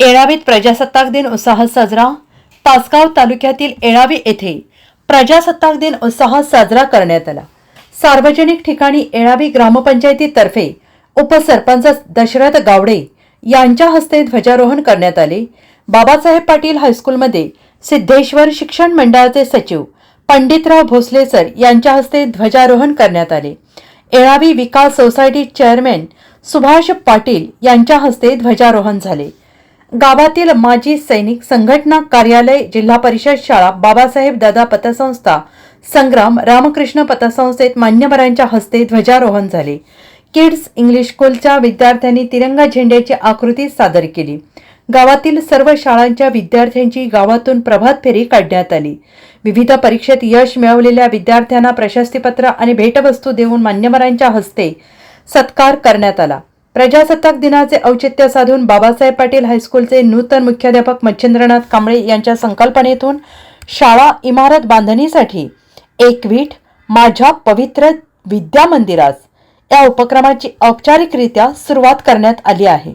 येळावीत प्रजासत्ताक दिन उत्साहात साजरा तासगाव तालुक्यातील येळावी येथे प्रजासत्ताक दिन उत्साहात साजरा करण्यात आला. सार्वजनिक ठिकाणी येळावी ग्रामपंचायतीतर्फे उपसरपंच दशरथ गावडे यांच्या हस्ते ध्वजारोहण करण्यात आले. बाबासाहेब पाटील हायस्कूलमध्ये सिद्धेश्वर शिक्षण मंडळाचे सचिव पंडितराव भोसले सर यांच्या हस्ते ध्वजारोहण करण्यात आले. येळावी विकास सोसायटी चेअरमॅन सुभाष पाटील यांच्या हस्ते ध्वजारोहण झाले. गावातील माजी सैनिक संघटना कार्यालय जिल्हा परिषद शाळा बाबासाहेब दादा पतसंस्था संग्राम रामकृष्ण पतसंस्थेत मान्यवरांच्या हस्ते ध्वजारोहण झाले. किड्स इंग्लिश स्कूलच्या विद्यार्थ्यांनी तिरंगा झेंड्याची आकृती सादर केली. गावातील सर्व शाळांच्या विद्यार्थ्यांची गावातून प्रभात फेरी काढण्यात आली. विविध परीक्षेत यश मिळवलेल्या विद्यार्थ्यांना प्रशस्तीपत्र आणि भेटवस्तू देऊन मान्यवरांच्या हस्ते सत्कार करण्यात आला. प्रजासत्ताक दिनाचे औचित्य साधून बाबासाहेब पाटील हायस्कूलचे नूतन मुख्याध्यापक मच्छिंद्रनाथ कांबळे यांच्या संकल्पनेतून शाळा इमारत बांधणीसाठी एक वीट माझ्या पवित्र विद्या मंदिरास या उपक्रमाची औपचारिकरित्या सुरुवात करण्यात आली आहे.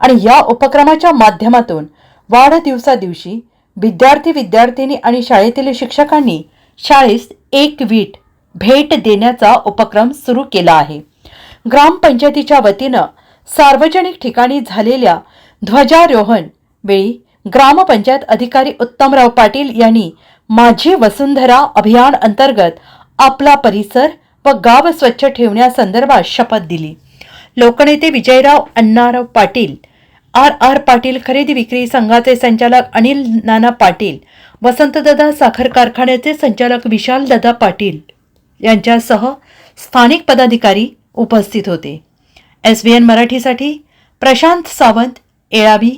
आणि या उपक्रमाच्या माध्यमातून वाढदिवसादिवशी विद्यार्थी विद्यार्थिनी आणि शाळेतील शिक्षकांनी शाळेस एक वीट भेट देण्याचा उपक्रम सुरू केला आहे. ग्रामपंचायतीच्या वतीनं सार्वजनिक ठिकाणी झालेल्या ध्वजारोहण वेळी ग्रामपंचायत अधिकारी उत्तमराव पाटील यांनी माझी वसुंधरा अभियान अंतर्गत आपला परिसर व गाव स्वच्छ ठेवण्यासंदर्भात शपथ दिली. लोकनेते विजयराव अण्णाराव पाटील आर आर पाटील खरेदी विक्री संघाचे संचालक अनिल नाना पाटील वसंतदादा साखर कारखान्याचे संचालक विशालदादा पाटील यांच्यासह स्थानिक पदाधिकारी उपस्थित होते. एस बी एन मराठीसाठी प्रशांत सावंत एळावी